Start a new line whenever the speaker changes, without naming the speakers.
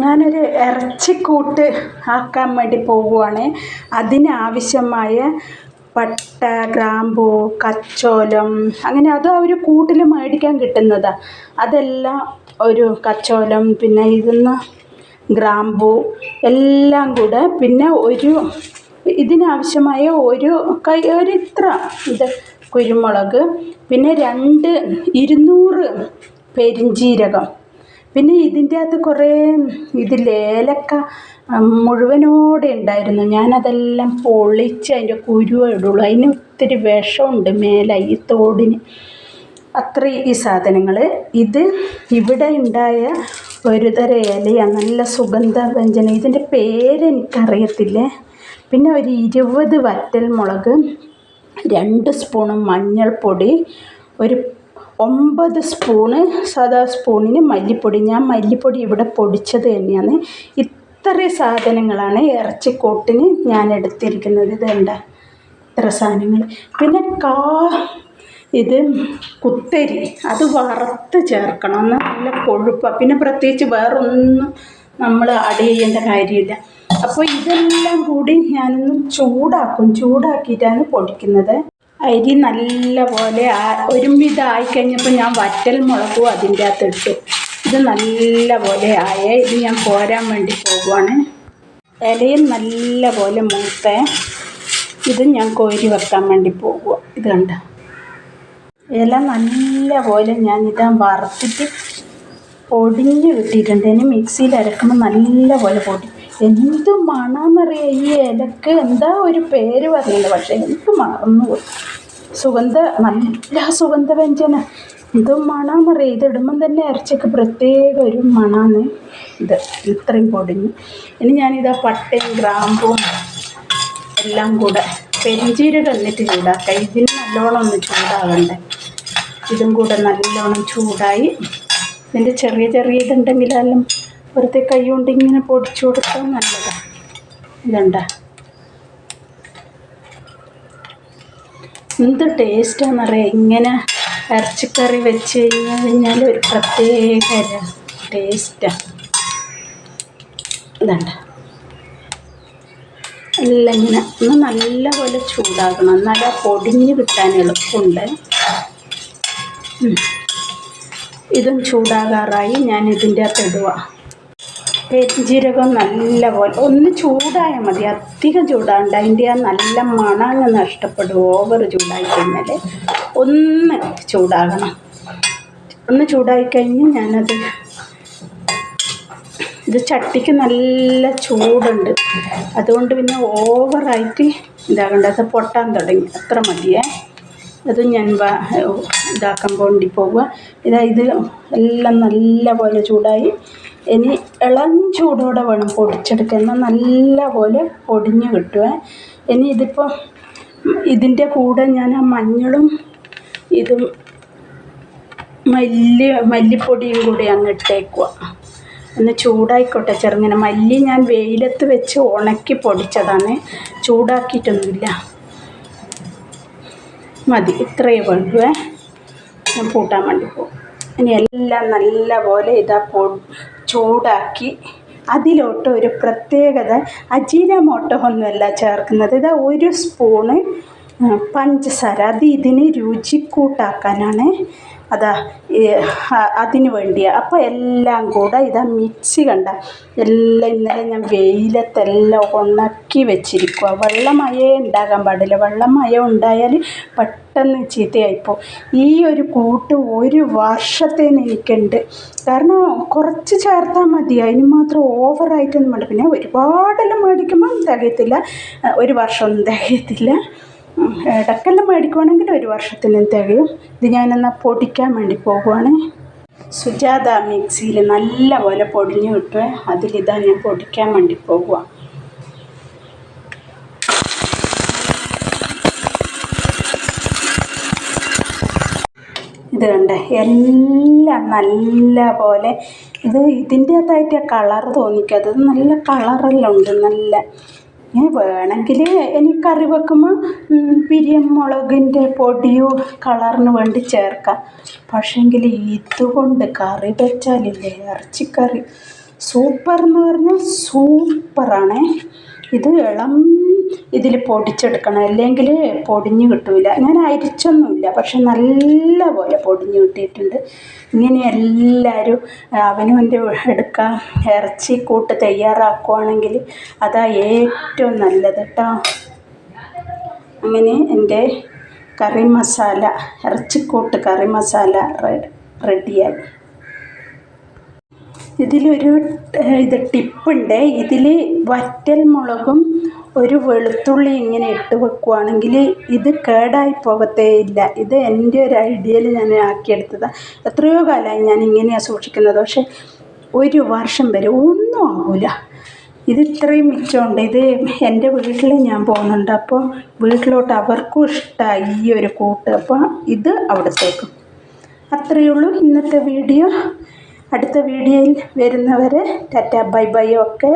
ഞാനൊരു ഇറച്ചിക്കൂട്ട് ആക്കാൻ വേണ്ടി പോവുകയാണ് അതിനാവശ്യമായ പട്ട ഗ്രാമ്പൂ കച്ചോലം അങ്ങനെ അത് ഒരു കൂട്ടിൽ മേടിക്കാൻ കിട്ടുന്നതാണ് അതെല്ലാം ഒരു കച്ചോലം പിന്നെ ഇതിന്ന് ഗ്രാമ്പൂ എല്ലാം കൂടെ പിന്നെ ഒരു ഇതിനാവശ്യമായ ഒരു കൈ ഒരു ഇത്ര ഇത് കുരുമുളക് പിന്നെ രണ്ട് ഇരുന്നൂറ് പെരുംജീരകം പിന്നെ ഇതിന്റെ അകത്ത് കുറേ ഇതിൽ ലേലക്ക മുഴുവനോടെ ഉണ്ടായിരുന്നു. ഞാനതെല്ലാം പൊളിച്ച് അതിന്റെ കുരുവ ഇടുള്ളൂ. അതിന് ഒത്തിരി വിഷമുണ്ട് മേലെ ഈ തോടിന്. അത്ര ഈ സാധനങ്ങൾ. ഇത് ഇവിടെ ഉണ്ടായ ഒരു തരം ഇലയാണ്. നല്ല സുഗന്ധവ്യഞ്ജനം. ഇതിന്റെ പേര് എനിക്കറിയത്തില്ലേ? പിന്നെ ഒരു ഇരുപത് വറ്റൽ മുളക് രണ്ട് സ്പൂണ് മഞ്ഞൾപ്പൊടി ഒരു ഒമ്പത് സ്പൂണ് സാദാ സ്പൂണിന് മല്ലിപ്പൊടി. ഞാൻ മല്ലിപ്പൊടി ഇവിടെ പൊടിച്ചത് തന്നെയാണ്. ഇത്രയും സാധനങ്ങളാണ് ഇറച്ചിക്കോട്ടിന് ഞാൻ എടുത്തിരിക്കുന്നത്. ഇത് കണ്ട ഇത്ര സാധനങ്ങൾ. പിന്നെ കാ ഇത് കുത്തരി. അത് വറുത്ത് ചേർക്കണം. എന്നാൽ നല്ല കൊഴുപ്പാണ് പിന്നെ പ്രത്യേകിച്ച് വേറൊന്നും നമ്മൾ ആഡ് ചെയ്യേണ്ട കാര്യമില്ല. അപ്പോൾ ഇതെല്ലാം കൂടി ഞാനൊന്ന് ചൂടാക്കും. ചൂടാക്കിയിട്ടാണ് പൊടിക്കുന്നത്. അരി നല്ല പോലെ ഒരുവിധം ആയിക്കഴിഞ്ഞപ്പോൾ ഞാൻ വറ്റൽ മുളകും അതിന്റെ അകത്ത് ഇട്ടു. ഇത് നല്ല പോലെ ആയ ഇത് ഞാൻ പോരാൻ വേണ്ടി പോകുവാണ് ഇലയും നല്ല പോലെ മൂത്ത ഇത് ഞാൻ കോരി വെക്കാൻ വേണ്ടി പോകുക ഇത് കണ്ട? ഇല നല്ല പോലെ ഞാൻ ഇതാ വറുത്തിട്ട് പൊടിഞ്ഞ് കിട്ടിയിട്ടുണ്ട്. ഇനി മിക്സിയിൽ അരക്കുമ്പോൾ നല്ല പോലെ പൊടി എന്ത് മണമെന്നറിയാം ഈ ഇലക്ക് എന്താ ഒരു പേര് പറയുന്നത്? പക്ഷേ എനിക്ക് മറന്നുപോയി. സുഗന്ധ നല്ല സുഗന്ധവ്യഞ്ജന. ഇത് മണമെന്നറിയാം ഇതിടുമ്പം തന്നെ ഇറച്ചിക്ക് പ്രത്യേക ഒരു മണമാണ് ഇത് ഇത്രയും പൊടിഞ്ഞ്. ഇനി ഞാനിതാ പട്ടയും ഗ്രാമ്പും എല്ലാം കൂടെ പെരിഞ്ചീരകം എന്നിട്ട് ചൂടാക്കാം ഇതിന് നല്ലോണം ഒന്ന് ചൂടാവണ്ടേ. ഇതും കൂടെ നല്ലോണം ചൂടായി. ഇതിന്റെ ചെറിയ ചെറിയ ഇതുണ്ടെങ്കിലെല്ലാം വെറുതെ കൈ കൊണ്ട് ഇങ്ങനെ പൊടിച്ചു കൊടുത്താൽ നല്ലതാണ് ഇതുണ്ട? എന്ത് ടേസ്റ്റാണെന്നറിയാം ഇങ്ങനെ ഇറച്ചിക്കറി വെച്ച് കഴിഞ്ഞ് കഴിഞ്ഞാൽ ഒരു പ്രത്യേക ടേസ്റ്റാണ് ഇതുണ്ട? എല്ലാം ഇങ്ങനെ ഒന്ന് നല്ലപോലെ ചൂടാക്കണം എന്നാലും ആ പൊടിഞ്ഞ് കിട്ടാൻ എളുപ്പമുണ്ട്. ഇതും ചൂടാകാറായി ഞാൻ ഇതിന്റെ അകത്ത് പെരുംജീരകം നല്ല പോലെ ഒന്ന് ചൂടായാൽ മതി. അധികം ചൂടാണ്ട് അതിന്റെ ആ നല്ല മണങ്ങ് നഷ്ടപ്പെടും. ഓവർ ചൂടായി കഴിഞ്ഞാൽ ഒന്ന് ചൂടാകണം. ഒന്ന് ചൂടായി കഴിഞ്ഞ് ഞാനത് ഇത് ചട്ടിക്ക് നല്ല ചൂടുണ്ട്. അതുകൊണ്ട് പിന്നെ ഓവറായിട്ട് ഇതാകണ്ട. അത് പൊട്ടാൻ തുടങ്ങി. അത്ര മതിയേ. അത് ഞാൻ ഇതാക്കാൻ വേണ്ടി പോവുക. ഇതാ ഇത് എല്ലാം നല്ല പോലെ ചൂടായി ഇനി ഇളം ചൂടോടെ വേണം പൊടിച്ചെടുക്കാൻ എന്നാൽ നല്ല പോലെ പൊടിഞ്ഞ് കിട്ടുമേ ഇനി ഇതിപ്പോൾ ഇതിന്റെ കൂടെ ഞാൻ ആ മഞ്ഞളും ഇതും മല്ലി മല്ലിപ്പൊടിയും കൂടി അങ്ങ് ഇട്ടേക്കുക ഒന്ന് ചൂടായിക്കോട്ടെ ചെറുങ്ങനെ. മല്ലി ഞാൻ വെയിലത്ത് വെച്ച് ഉണക്കി പൊടിച്ചതാണ്. ചൂടാക്കിയിട്ടൊന്നുമില്ല. മതി ഇത്രയേ വേണ്ടുവേ ഞാൻ പൂട്ടാൻ വേണ്ടി പോകും. ഇനി എല്ലാം നല്ല പോലെ ഇതാ പൊ ചൂടാക്കി അതിലോട്ട് ഒരു പ്രത്യേകത അജീനമോട്ടോ ഒന്നുമല്ല ചേർക്കുന്നത്. ഇതാ ഒരു സ്പൂണ് പഞ്ചസാര. അത് ഇതിന് രുചിക്കൂട്ടാക്കാനാണ് അതാ അതിന് വേണ്ടിയാണ് അപ്പോൾ എല്ലാം കൂടെ ഇതാ മിക്സി കണ്ട എല്ലാം ഇന്നലെ ഞാൻ വെയിലത്തെല്ലാം ഉണക്കി വെച്ചിരിക്കുക വെള്ളമയേ ഉണ്ടാകാൻ പാടില്ല. വെള്ളമയ ഉണ്ടായാൽ പെട്ടെന്ന് ചീത്തയായിപ്പോൾ ഈ ഒരു കൂട്ട് ഒരു വർഷത്തേന് എനിക്കുണ്ട്. കാരണം കുറച്ച് ചേർത്താൽ മതി അതിന് മാത്രം ഓവറായിട്ടൊന്നും വേണ്ട. പിന്നെ ഒരുപാടെല്ലാം മേടിക്കുമ്പോൾ തികയത്തില്ല ഒരു വർഷമൊന്നും തികയത്തില്ല ഇടയ്ക്കെല്ലാം മേടിക്കുവാണെങ്കിൽ ഒരു വർഷത്തിന് തികയും. ഇത് ഞാനെന്നാൽ പൊടിക്കാൻ വേണ്ടി പോകുവാണ് സുജാത മിക്സിയിൽ നല്ല പോലെ പൊടിഞ്ഞു കിട്ടുക അതിലിതാ ഞാൻ പൊടിക്കാൻ വേണ്ടി പോകുക ഇത് കണ്ടേ എല്ലാം നല്ല പോലെ ഇത് ഇതിന്റെ അകത്തായിട്ട് കളർ തോന്നിക്കാത്തത്. നല്ല കളറെല്ലാം ഉണ്ട് നല്ല ഇനി വേണമെങ്കിൽ ഇനി കറി വെക്കുമ്പോൾ പിരിയമുളകിന്റെ പൊടിയോ കളറിന് വേണ്ടി ചേർക്കാം. പക്ഷേങ്കിൽ ഇതുകൊണ്ട് കറി വെച്ചാലില്ലേ ഇറച്ചിക്കറി? സൂപ്പർ എന്ന് പറഞ്ഞാൽ സൂപ്പറാണേ. ഇത് ഇളം ഇതിൽ പൊടിച്ചെടുക്കണം. അല്ലെങ്കിൽ പൊടിഞ്ഞ് കിട്ടില്ല ഞാൻ അരിച്ചൊന്നുമില്ല. പക്ഷെ നല്ല പോലെ പൊടിഞ്ഞ് കിട്ടിയിട്ടുണ്ട്. ഇങ്ങനെ എല്ലാവരും അവനവന്റെ എടുക്കാൻ ഇറച്ചിക്കൂട്ട് തയ്യാറാക്കുകയാണെങ്കിൽ അതാ ഏറ്റവും നല്ലത് കേട്ടോ അങ്ങനെ എന്റെ കറി മസാല ഇറച്ചിക്കൂട്ട് കറി മസാല റെഡിയായി. ഇതിലൊരു ഇത് ടിപ്പുണ്ട്. ഇതിൽ വറ്റൽ മുളകും ഒരു വെളുത്തുള്ളി ഇങ്ങനെ ഇട്ട് വെക്കുവാണെങ്കിൽ ഇത് കേടായി പോകത്തേ ഇല്ല. ഇത് എന്റെ ഒരു ഐഡിയയിൽ ഞാൻ ആക്കിയെടുത്തതാണ് എത്രയോ കാലമായി ഞാൻ ഇങ്ങനെയാണ് സൂക്ഷിക്കുന്നത്. പക്ഷേ ഒരു വർഷം വരെ ഒന്നും ആവില്ല ഇത് ഇത്രയും മിച്ചമുണ്ട്. ഇത് എന്റെ വീട്ടിൽ ഞാൻ പോകുന്നുണ്ട്. അപ്പോൾ വീട്ടിലോട്ട് അവർക്കും ഇഷ്ടമായി ഈ ഒരു കൂട്ട്. അപ്പോൾ ഇത് അവിടത്തേക്കും. അത്രയേ ഉള്ളൂ ഇന്നത്തെ വീഡിയോ. അടുത്ത വീഡിയോയിൽ വരുന്നവരെ ടാറ്റ ബൈ ബൈ ഒക്കെ